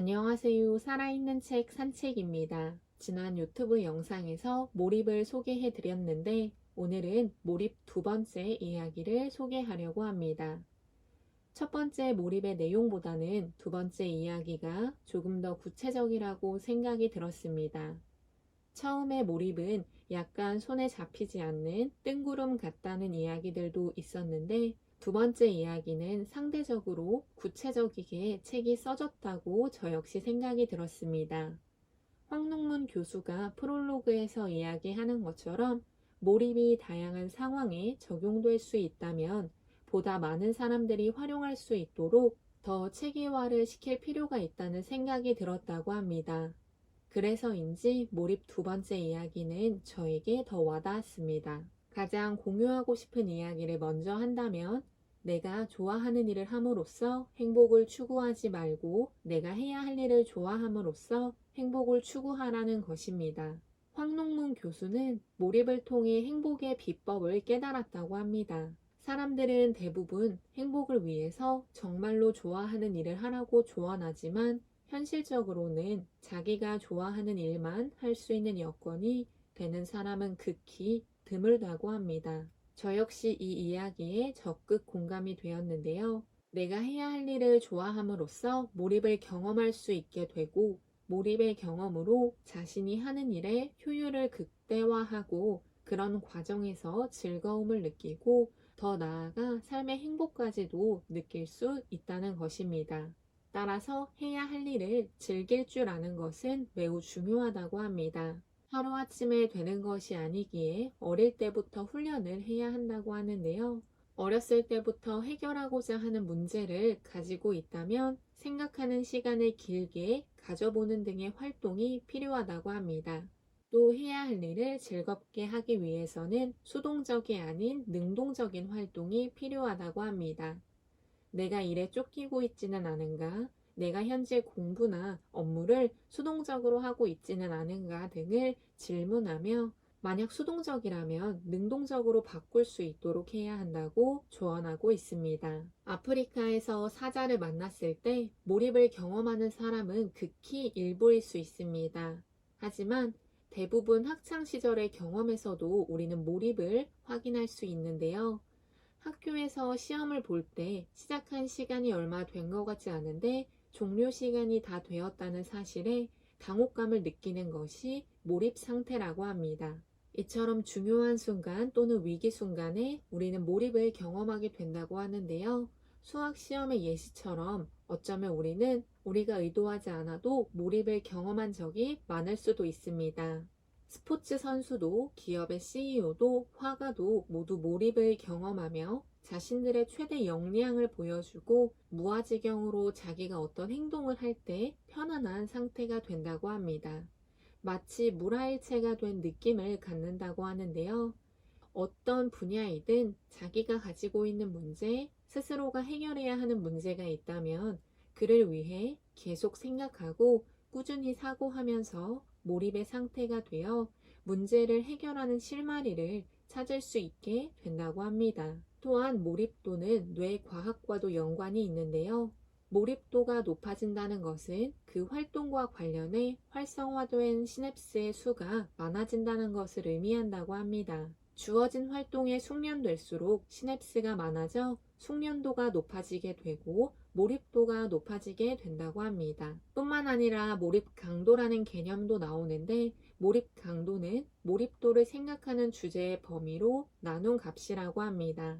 안녕하세요. 살아있는 책 산책입니다. 지난 유튜브 영상에서 몰입을 소개해 드렸는데 오늘은 몰입 두 번째 이야기를 소개하려고 합니다. 첫 번째 몰입의 내용보다는 두 번째 이야기가 조금 더 구체적이라고 생각이 들었습니다. 처음에 몰입은 약간 손에 잡히지 않는 뜬구름 같다는 이야기들도 있었는데 두 번째 이야기는 상대적으로 구체적이게 책이 써졌다고 저 역시 생각이 들었습니다. 황농문 교수가 프롤로그에서 이야기하는 것처럼 몰입이 다양한 상황에 적용될 수 있다면 보다 많은 사람들이 활용할 수 있도록 더 체계화를 시킬 필요가 있다는 생각이 들었다고 합니다. 그래서인지 몰입 두 번째 이야기는 저에게 더 와닿았습니다. 가장 공유하고 싶은 이야기를 먼저 한다면 내가 좋아하는 일을 함으로써 행복을 추구하지 말고 내가 해야 할 일을 좋아함으로써 행복을 추구하라는 것입니다. 황농문 교수는 몰입을 통해 행복의 비법을 깨달았다고 합니다. 사람들은 대부분 행복을 위해서 정말로 좋아하는 일을 하라고 조언하지만 현실적으로는 자기가 좋아하는 일만 할 수 있는 여건이 되는 사람은 극히 드물다고 합니다. 저 역시 이 이야기에 적극 공감이 되었는데요. 내가 해야 할 일을 좋아함으로써 몰입을 경험할 수 있게 되고 몰입의 경험으로 자신이 하는 일의 효율을 극대화하고 그런 과정에서 즐거움을 느끼고 더 나아가 삶의 행복까지도 느낄 수 있다는 것입니다. 따라서 해야 할 일을 즐길 줄 아는 것은 매우 중요하다고 합니다. 하루아침에 되는 것이 아니기에 어릴 때부터 훈련을 해야 한다고 하는데요. 어렸을 때부터 해결하고자 하는 문제를 가지고 있다면 생각하는 시간을 길게 가져보는 등의 활동이 필요하다고 합니다. 또 해야 할 일을 즐겁게 하기 위해서는 수동적이 아닌 능동적인 활동이 필요하다고 합니다. 내가 일에 쫓기고 있지는 않은가, 내가 현재 공부나 업무를 수동적으로 하고 있지는 않은가 등을 질문하며 만약 수동적이라면 능동적으로 바꿀 수 있도록 해야 한다고 조언하고 있습니다. 아프리카에서 사자를 만났을 때 몰입을 경험하는 사람은 극히 일부일 수 있습니다. 하지만 대부분 학창 시절의 경험에서도 우리는 몰입을 확인할 수 있는데요. 학교에서 시험을 볼 때 시작한 시간이 얼마 된 것 같지 않은데 종료 시간이 다 되었다는 사실에 당혹감을 느끼는 것이 몰입 상태라고 합니다. 이처럼 중요한 순간 또는 위기 순간에 우리는 몰입을 경험하게 된다고 하는데요. 수학 시험의 예시처럼 어쩌면 우리는 우리가 의도하지 않아도 몰입을 경험한 적이 많을 수도 있습니다. 스포츠 선수도 기업의 CEO도 화가도 모두 몰입을 경험하며 자신들의 최대 역량을 보여주고 무아지경으로 자기가 어떤 행동을 할 때 편안한 상태가 된다고 합니다. 마치 물화일체가 된 느낌을 갖는다고 하는데요. 어떤 분야이든 자기가 가지고 있는 문제, 스스로가 해결해야 하는 문제가 있다면 그를 위해 계속 생각하고 꾸준히 사고하면서 몰입의 상태가 되어 문제를 해결하는 실마리를 찾을 수 있게 된다고 합니다. 또한 몰입도는 뇌 과학과도 연관이 있는데요. 몰입도가 높아진다는 것은 그 활동과 관련해 활성화된 시냅스의 수가 많아진다는 것을 의미한다고 합니다. 주어진 활동에 숙련될수록 시냅스가 많아져 숙련도가 높아지게 되고 몰입도가 높아지게 된다고 합니다. 뿐만 아니라 몰입 강도라는 개념도 나오는데 몰입 강도는 몰입도를 생각하는 주제의 범위로 나눈 값이라고 합니다.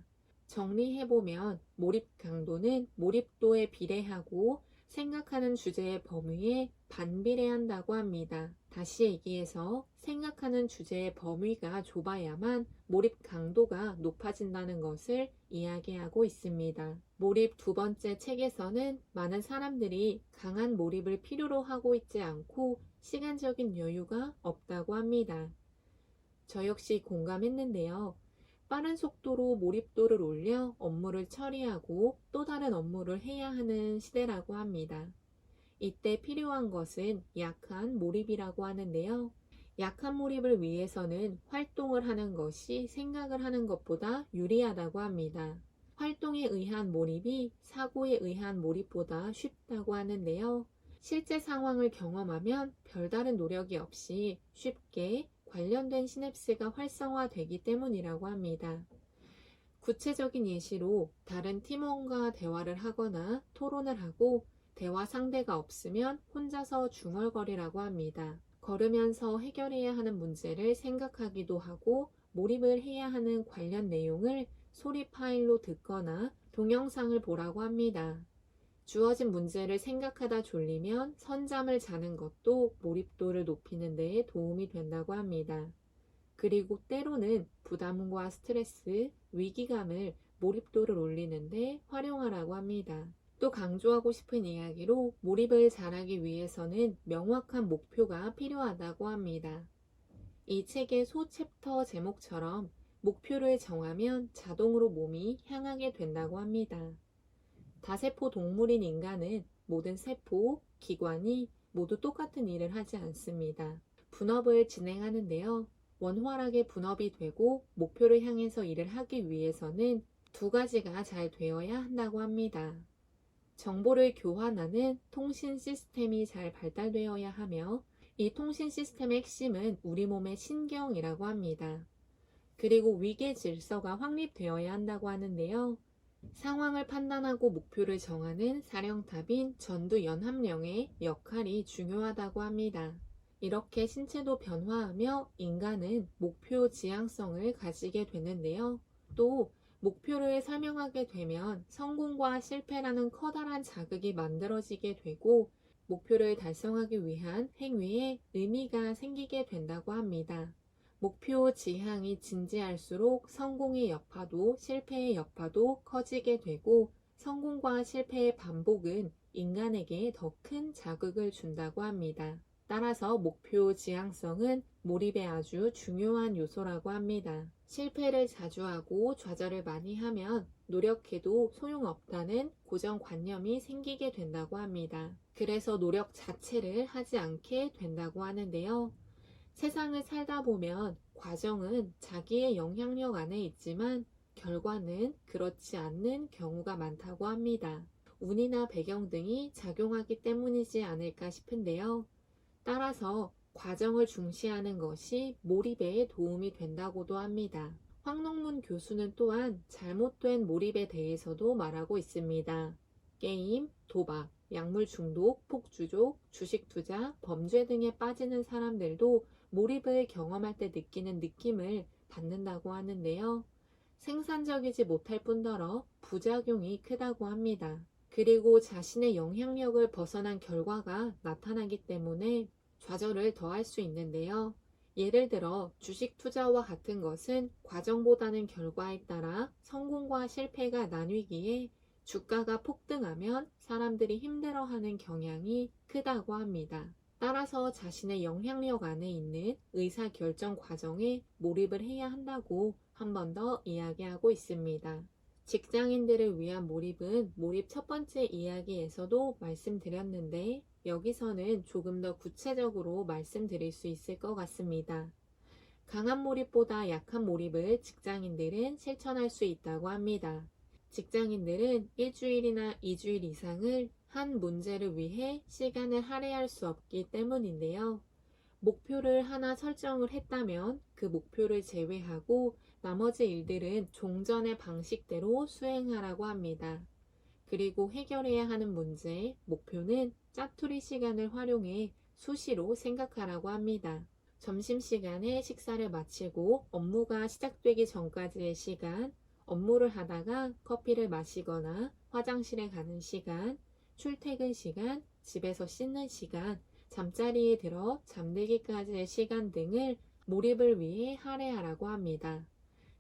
정리해보면 몰입 강도는 몰입도에 비례하고 생각하는 주제의 범위에 반비례한다고 합니다. 다시 얘기해서 생각하는 주제의 범위가 좁아야만 몰입 강도가 높아진다는 것을 이야기하고 있습니다. 몰입 두 번째 책에서는 많은 사람들이 강한 몰입을 필요로 하고 있지 않고 시간적인 여유가 없다고 합니다. 저 역시 공감했는데요. 빠른 속도로 몰입도를 올려 업무를 처리하고 또 다른 업무를 해야 하는 시대라고 합니다. 이때 필요한 것은 약한 몰입이라고 하는데요. 약한 몰입을 위해서는 활동을 하는 것이 생각을 하는 것보다 유리하다고 합니다. 활동에 의한 몰입이 사고에 의한 몰입보다 쉽다고 하는데요. 실제 상황을 경험하면 별다른 노력이 없이 쉽게 관련된 시냅스가 활성화되기 때문이라고 합니다. 구체적인 예시로 다른 팀원과 대화를 하거나 토론을 하고 대화 상대가 없으면 혼자서 중얼거리라고 합니다. 걸으면서 해결해야 하는 문제를 생각하기도 하고 몰입을 해야 하는 관련 내용을 소리 파일로 듣거나 동영상을 보라고 합니다. 주어진 문제를 생각하다 졸리면 선잠을 자는 것도 몰입도를 높이는 데에 도움이 된다고 합니다. 그리고 때로는 부담과 스트레스, 위기감을 몰입도를 올리는데 활용하라고 합니다. 또 강조하고 싶은 이야기로 몰입을 잘하기 위해서는 명확한 목표가 필요하다고 합니다. 이 책의 소 챕터 제목처럼 목표를 정하면 자동으로 몸이 향하게 된다고 합니다. 다세포 동물인 인간은 모든 세포, 기관이 모두 똑같은 일을 하지 않습니다. 분업을 진행하는데요. 원활하게 분업이 되고 목표를 향해서 일을 하기 위해서는 두 가지가 잘 되어야 한다고 합니다. 정보를 교환하는 통신 시스템이 잘 발달되어야 하며 이 통신 시스템의 핵심은 우리 몸의 신경이라고 합니다. 그리고 위계 질서가 확립되어야 한다고 하는데요. 상황을 판단하고 목표를 정하는 사령탑인 전두 연합령의 역할이 중요하다고 합니다. 이렇게 신체도 변화하며 인간은 목표 지향성을 가지게 되는데요. 또 목표를 설명하게 되면 성공과 실패라는 커다란 자극이 만들어지게 되고 목표를 달성하기 위한 행위에 의미가 생기게 된다고 합니다. 목표 지향이 진지할수록 성공의 여파도 실패의 여파도 커지게 되고 성공과 실패의 반복은 인간에게 더 큰 자극을 준다고 합니다. 따라서 목표 지향성은 몰입에 아주 중요한 요소라고 합니다. 실패를 자주 하고 좌절을 많이 하면 노력해도 소용없다는 고정관념이 생기게 된다고 합니다. 그래서 노력 자체를 하지 않게 된다고 하는데요. 세상을 살다 보면 과정은 자기의 영향력 안에 있지만 결과는 그렇지 않는 경우가 많다고 합니다. 운이나 배경 등이 작용하기 때문이지 않을까 싶은데요. 따라서 과정을 중시하는 것이 몰입에 도움이 된다고도 합니다. 황농문 교수는 또한 잘못된 몰입에 대해서도 말하고 있습니다. 게임, 도박, 약물 중독, 폭주족, 주식 투자, 범죄 등에 빠지는 사람들도 몰입을 경험할 때 느끼는 느낌을 받는다고 하는데요. 생산적이지 못할 뿐더러 부작용이 크다고 합니다. 그리고 자신의 영향력을 벗어난 결과가 나타나기 때문에 좌절을 더할 수 있는데요. 예를 들어 주식 투자와 같은 것은 과정보다는 결과에 따라 성공과 실패가 나뉘기에 주가가 폭등하면 사람들이 힘들어하는 경향이 크다고 합니다. 따라서 자신의 영향력 안에 있는 의사 결정 과정에 몰입을 해야 한다고 한 번 더 이야기하고 있습니다. 직장인들을 위한 몰입은 몰입 첫 번째 이야기에서도 말씀드렸는데 여기서는 조금 더 구체적으로 말씀드릴 수 있을 것 같습니다. 강한 몰입보다 약한 몰입을 직장인들은 실천할 수 있다고 합니다. 직장인들은 일주일이나 이주일 이상을 한 문제를 위해 시간을 할애할 수 없기 때문인데요. 목표를 하나 설정을 했다면 그 목표를 제외하고 나머지 일들은 종전의 방식대로 수행하라고 합니다. 그리고 해결해야 하는 문제, 목표는 짜투리 시간을 활용해 수시로 생각하라고 합니다. 점심시간에 식사를 마치고 업무가 시작되기 전까지의 시간, 업무를 하다가 커피를 마시거나 화장실에 가는 시간, 출퇴근 시간, 집에서 씻는 시간, 잠자리에 들어 잠들기까지의 시간 등을 몰입을 위해 할애하라고 합니다.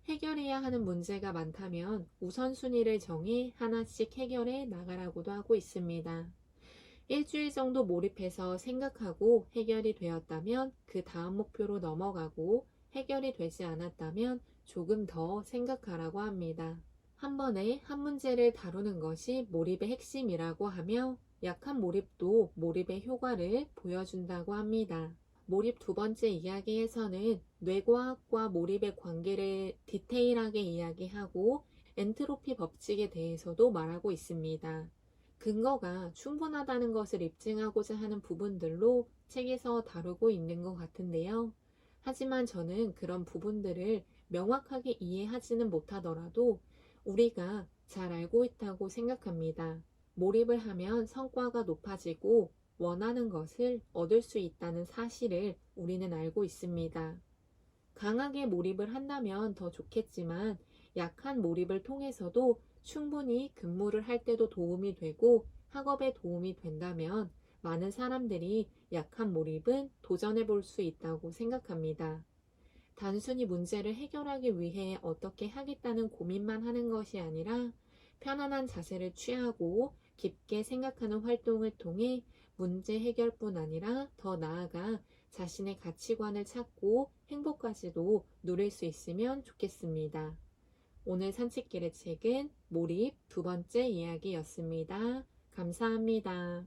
해결해야 하는 문제가 많다면 우선순위를 정해 하나씩 해결해 나가라고도 하고 있습니다. 일주일 정도 몰입해서 생각하고 해결이 되었다면 그 다음 목표로 넘어가고 해결이 되지 않았다면 조금 더 생각하라고 합니다. 한 번에 한 문제를 다루는 것이 몰입의 핵심이라고 하며 약한 몰입도 몰입의 효과를 보여준다고 합니다. 몰입 두 번째 이야기에서는 뇌과학과 몰입의 관계를 디테일하게 이야기하고 엔트로피 법칙에 대해서도 말하고 있습니다. 근거가 충분하다는 것을 입증하고자 하는 부분들로 책에서 다루고 있는 것 같은데요. 하지만 저는 그런 부분들을 명확하게 이해하지는 못하더라도 우리가 잘 알고 있다고 생각합니다. 몰입을 하면 성과가 높아지고 원하는 것을 얻을 수 있다는 사실을 우리는 알고 있습니다. 강하게 몰입을 한다면 더 좋겠지만 약한 몰입을 통해서도 충분히 근무를 할 때도 도움이 되고 학업에 도움이 된다면 많은 사람들이 약한 몰입은 도전해 볼 수 있다고 생각합니다. 단순히 문제를 해결하기 위해 어떻게 하겠다는 고민만 하는 것이 아니라 편안한 자세를 취하고 깊게 생각하는 활동을 통해 문제 해결뿐 아니라 더 나아가 자신의 가치관을 찾고 행복까지도 누릴 수 있으면 좋겠습니다. 오늘 산책길의 책은 몰입 두 번째 이야기였습니다. 감사합니다.